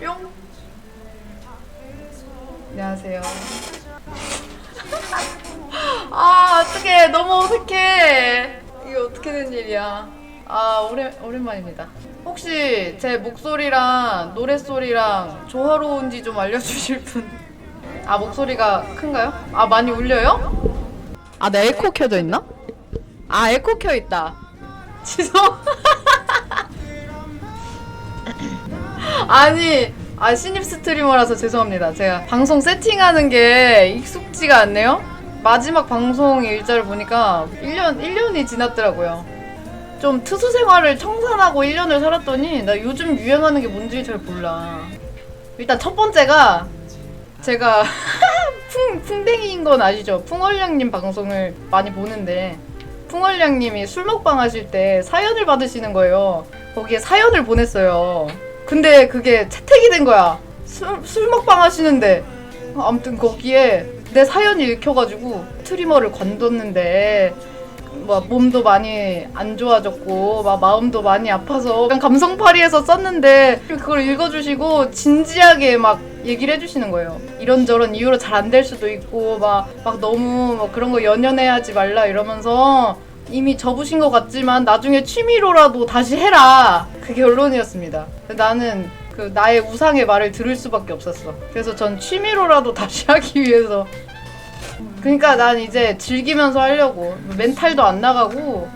뿅. 안녕하세요. 아, 어떡해. 너무 어색해. 이게 어떻게 된 일이야. 아, 오랜, 오랜만입니다. 혹시 제 목소리랑 노랫소리랑 조화로운지 좀 알려주실 분? 아, 목소리가 큰가요? 아, 많이 울려요? 아, 내 에코 켜져 있나? 아, 에코 켜 있다. 죄송. 아니, 아 신입 스트리머라서 죄송합니다. 제가 방송 세팅하는 게 익숙지가 않네요. 마지막 방송 일자를 보니까 1년 1년이 지났더라고요. 좀 특수 생활을 청산하고 1년을 살았더니 나 요즘 유행하는 게 뭔지 잘 몰라. 일단 첫 번째가 제가 풍 풍뎅이인 건 아시죠? 풍월량님 방송을 많이 보는데 풍월량님이 술 먹방 하실 때 사연을 받으시는 거예요. 거기에 사연을 보냈어요. 근데 그게 채택이 된 거야. 술, 술 먹방 하시는데. 아무튼 거기에 내 사연이 읽혀가지고 트리머를 관뒀는데 막 몸도 많이 안 좋아졌고 막 마음도 많이 아파서 그냥 감성파리에서 썼는데 그걸 읽어주시고 진지하게 막 얘기를 해주시는 거예요. 이런저런 이유로 잘 안 될 수도 있고 막, 막 너무 막 그런 거 연연해 하지 말라 이러면서 이미 접으신 것 같지만 나중에 취미로라도 다시 해라 그 결론이었습니다. 나는 그 나의 우상의 말을 들을 수밖에 없었어. 그래서 전 취미로라도 다시 하기 위해서 그러니까 난 이제 즐기면서 하려고 멘탈도 안 나가고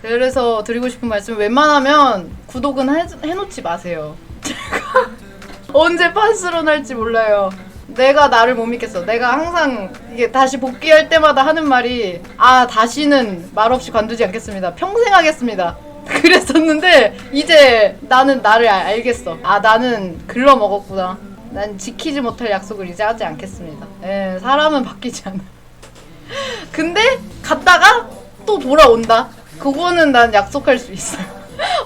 그래서 드리고 싶은 말씀 웬만하면 구독은 해, 해놓지 마세요. 제가 언제 판스로 날지 몰라요. 내가 나를 못 믿겠어. 내가 항상 이게 다시 복귀할 때마다 하는 말이 아 다시는 말없이 관두지 않겠습니다. 평생 하겠습니다. 그랬었는데 이제 나는 나를 알- 알겠어. 아 나는 글러 먹었구나. 난 지키지 못할 약속을 이제 하지 않겠습니다. 예, 사람은 바뀌지 않아. 근데 갔다가 또 돌아온다. 그거는 난 약속할 수 있어.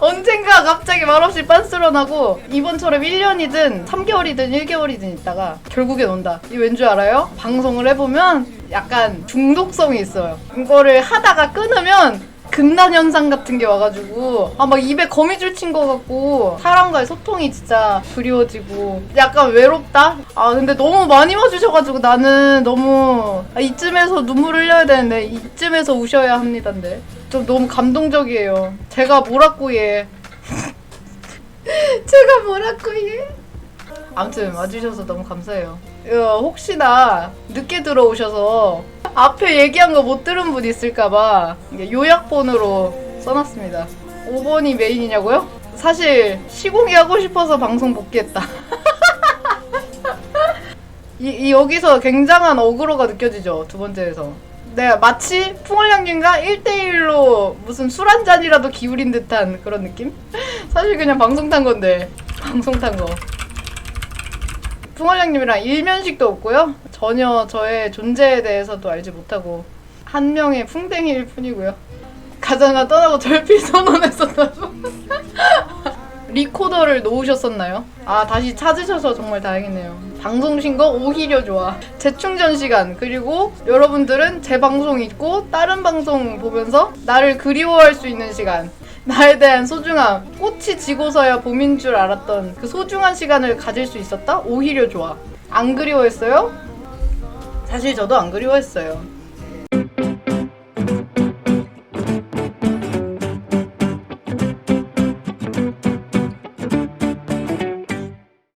언젠가 갑자기 말없이 빤스러 나고 이번처럼 1년이든 3개월이든 1개월이든 있다가 결국엔 온다. 이 왠 줄 알아요? 방송을 해보면 약간 중독성이 있어요. 이거를 하다가 끊으면 금단 현상 같은 게 와가지고 아 막 입에 거미줄 친것 같고 사람과의 소통이 진짜 그리워지고 약간 외롭다. 아 근데 너무 많이 와주셔가지고 나는 너무 아, 이쯤에서 눈물 흘려야 되는데 이쯤에서 우셔야 합니다인데 좀 너무 감동적이에요. 제가 뭐라고 해. 제가 뭐라고 해. 아무튼 와주셔서 너무 감사해요. 어, 혹시나 늦게 들어오셔서 앞에 얘기한 거 못 들은 분 있을까봐 요약본으로 써놨습니다. 5번이 메인이냐고요? 사실 시공이 하고 싶어서 방송 복귀했다. 이, 이 여기서 굉장한 어그로가 느껴지죠 두 번째에서. 내가 마치 풍월량님과 1대1로 무슨 술 한 잔이라도 기울인 듯한 그런 느낌? 사실 그냥 방송 탄 건데 방송 탄 거. 풍월량님이랑 일면식도 없고요. 전혀 저의 존재에 대해서도 알지 못하고 한 명의 풍뎅이일 뿐이고요. 가장아 떠나고 절필 선언했었다고. 리코더를 놓으셨었나요? 아 다시 찾으셔서 정말 다행이네요. 방송 신거 오히려 좋아. 재충전 시간 그리고 여러분들은 제 방송 있고 다른 방송 보면서 나를 그리워할 수 있는 시간. 나에 대한 소중함. 꽃이 지고서야 봄인 줄 알았던 그 소중한 시간을 가질 수 있었다? 오히려 좋아. 안 그리워했어요? 사실 저도 안 그리워했어요.